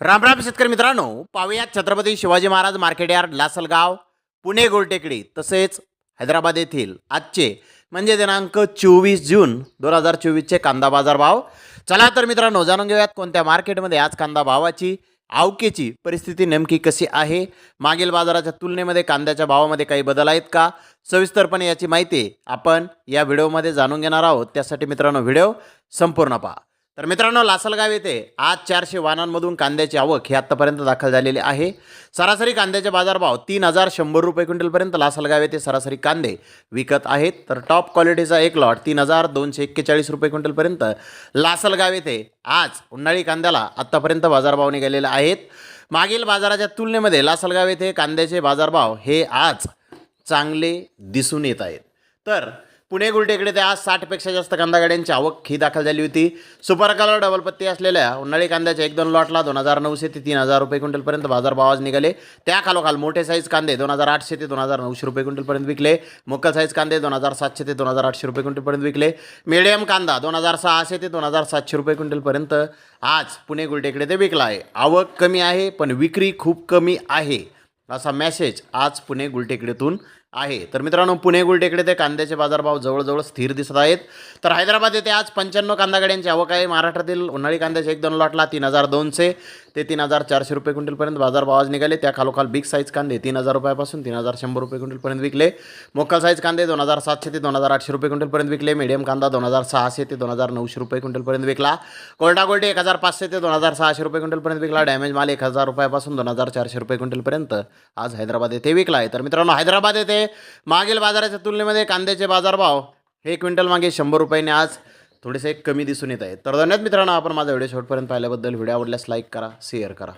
रामराम शेतकरी मित्रांनो पाहुयात छत्रपती शिवाजी महाराज मार्केट यार्ड लासलगाव पुणे गोलटेकडी तसेच हैदराबाद येथील आजचे म्हणजे दिनांक चोवीस जून दोन हजार चोवीसचे कांदा बाजार भाव. चला तर मित्रांनो जाणून घेऊयात कोणत्या मार्केटमध्ये आज कांदा भावाची आवकेची परिस्थिती नेमकी कशी आहे? मागील बाजाराच्या तुलनेमध्ये कांद्याच्या भावामध्ये काही बदल आहेत का? सविस्तरपणे याची माहिती आपण या व्हिडिओमध्ये जाणून घेणार आहोत. त्यासाठी मित्रांनो व्हिडिओ संपूर्ण पहा. तर मित्रांनो लासलगाव येथे आज चारशे वाहनांमधून कांद्याची आवक ही आत्तापर्यंत दाखल झालेली आहे. सरासरी कांद्याचे बाजारभाव तीन हजार शंभर रुपये क्विंटलपर्यंत लासलगाव येथे सरासरी कांदे विकत आहेत. तर टॉप क्वालिटीचा एक लॉट तीन हजार दोनशे एक्केचाळीस रुपये क्विंटलपर्यंत लासलगाव येथे आज उन्हाळी कांद्याला आत्तापर्यंत बाजारभाव निघालेले आहेत. मागील बाजाराच्या तुलनेमध्ये लासलगाव येथे कांद्याचे बाजारभाव हे आज चांगले दिसून येत आहेत. तर पुणे गुलटेकडे ते आज साठपेक्षा जास्त कांदा गाड्यांची आवक ही दाखल झाली होती. सुपर कलर डबल पत्ती असलेल्या उन्हाळी कांद्याच्या एक दोन लॉटला दोन हजार नऊशे ते तीन हजार रुपये क्विंटलपर्यंत बाजारभाव आज निघाले. त्या खालोखाल मोठे साईज कांदे दोन हजार आठशे ते दोन हजार नऊशे रुपये क्विंटलपर्यंत विकले. मोकल साईज कांदे दोन हजार सातशे ते दोन हजार आठशे रुपये क्विंटलपर्यंत विकले. मिडियम कांदा दोन हजार सहाशे ते दोन हजार सातशे रुपये क्विंटलपर्यंत आज पुणे गुलटेकडे ते विकला आहे. आवक कमी आहे पण विक्री खूप कमी आहे असा मेसेज आज पुणे गुलटेकडीतून आहे. तर मित्रांनो पुणे गुलटेकडे ते कांद्याचे बाजारभाव जवळजवळ स्थिर दिसत आहेत. तर हैदराबाद येथे आज पंच्याण्णव कांदा गाड्यांची आवक आहे. महाराष्ट्रातील उन्हाळी कांद्याचे एक दोन लॉटला तीन हजार दोनशे ते तीन हजार चारशे रुपये क्विंटलपर्यंत बाजारभाव आज निघाले. त्या खालोखाल बिग साईज कांदे तीन हजार रुपयापासून तीन हजार शंभर रुपये क्विंटलपर्यंत विकले. मोकल साईज कांदे दोन हजार सातशे ते दोन हजार आठशे रुपये क्विंटलपर्यंत विकले. मीडियम कांदा दोन हजार सहाशे ते दोन हजार नऊशे रुपये क्विंटलपर्यंत विकला. कोल्डा गोल्डे एक हजार पाचशे ते दोन हजार सहाशे रुपये क्विंटलपर्यंत विकला. डॅमेज माल एक हजार रुपयापासून दोन हजार चारशे रुपये क्विंटलपर्यंत आज हैदराबाद येथे विकला आहे. तर मित्रांनो हैदराबाद येथे मागील बाजाराच्या तुलनेमध्ये कांद्याचे बाजारभाव हे क्विंटल मागे शंभर रुपयाने आज थोडेसे कमी दिसून येत आहेत. तर धन्यवाद मित्रांनो आपण माझा व्हिडिओ शेवटपर्यंत पाहिल्याबद्दल व्हिडिओ आवडल्यास लाईक करा शेअर करा.